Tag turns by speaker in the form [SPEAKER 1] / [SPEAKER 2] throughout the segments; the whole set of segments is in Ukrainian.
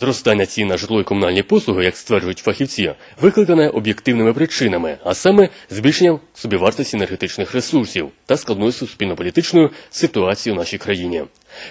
[SPEAKER 1] Зростання цін на житло і комунальні послуги, як стверджують фахівці, викликане об'єктивними причинами, а саме збільшенням собівартості енергетичних ресурсів та складною суспільно-політичною ситуацією в нашій країні.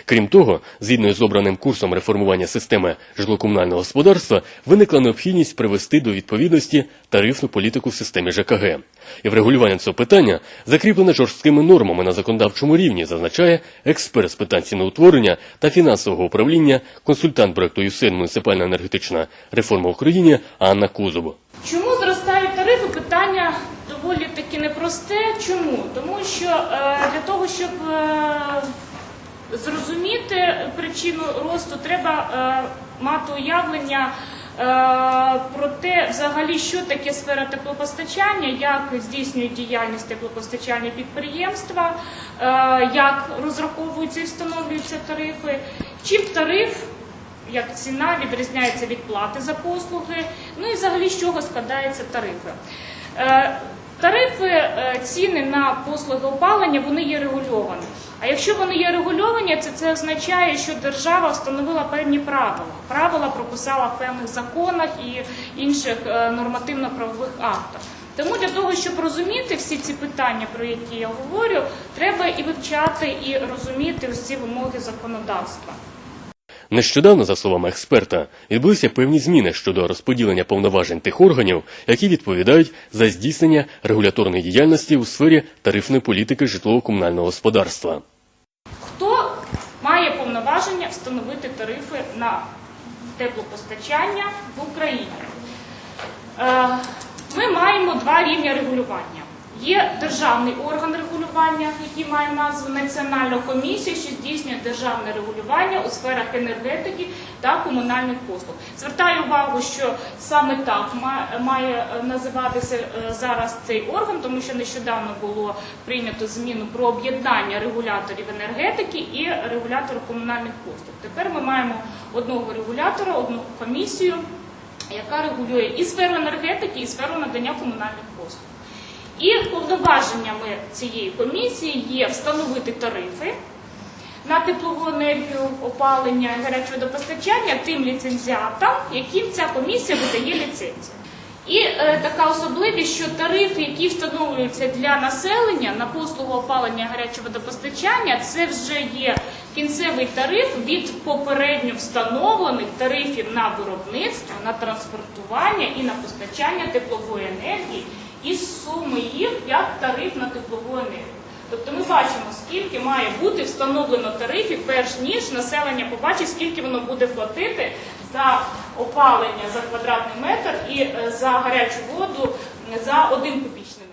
[SPEAKER 1] Крім того, згідно з обраним курсом реформування системи житлово-комунального господарства, виникла необхідність привести до відповідності тарифну політику в системі ЖКГ. І врегулювання цього питання закріплене жорсткими нормами на законодавчому рівні, зазначає експерт з питань ціноутворення та фінансового управління, консультант проекту ЮСЕН муніципальна енергетична реформа в Україні Анна Кузова.
[SPEAKER 2] Чому зростають тарифи? Питання доволі таки непросте. Чому? Тому що е, для того, щоб е, зрозуміти причину росту, треба е, мати уявлення про те, взагалі, що таке сфера теплопостачання, як здійснюють діяльність теплопостачальні підприємства, як розраховуються і встановлюються тарифи, чим тариф як ціна відрізняється від плати за послуги, ну і взагалі з чого складаються тарифи. Е, Тарифи, е, ціни на послуги опалення, вони є регульовані. А якщо вони є регульовані, це, це означає, що держава встановила певні правила. Правила прописала в певних законах і інших е, нормативно-правових актах. Тому для того, щоб розуміти всі ці питання, про які я говорю, треба і вивчати, і розуміти ці вимоги законодавства.
[SPEAKER 1] Нещодавно, за словами експерта, відбулися певні зміни щодо розподілення повноважень тих органів, які відповідають за здійснення регуляторної діяльності у сфері тарифної політики житлово-комунального господарства.
[SPEAKER 2] Хто має повноваження встановити тарифи на теплопостачання в Україні? Е, Ми маємо два рівня регулювання. Є державний орган регулювання, який має назву Національна комісія, що здійснює державне регулювання у сферах енергетики та комунальних послуг. Звертаю увагу, що саме так має називатися е, зараз цей орган, тому що нещодавно було прийнято зміну про об'єднання регуляторів енергетики і регуляторів комунальних послуг. Тепер ми маємо одного регулятора, одну комісію, яка регулює і сферу енергетики, і сферу надання комунальних послуг. І повноваженнями цієї комісії є встановити тарифи на теплову енергію, опалення гаряче водопостачання тим ліцензіатам, яким ця комісія видає ліцензію. І е, така особливість, що тарифи, які встановлюються для населення на послугу опалення і гаряче водопостачання, це вже є кінцевий тариф від попередньо встановлених тарифів на виробництво, на транспортування і на постачання теплової енергії як тариф на теплову енергію. Тобто ми бачимо, скільки має бути встановлено тарифів, перш ніж населення побачить, скільки воно буде платити за опалення за квадратний метр і е, за гарячу воду за один кубічний.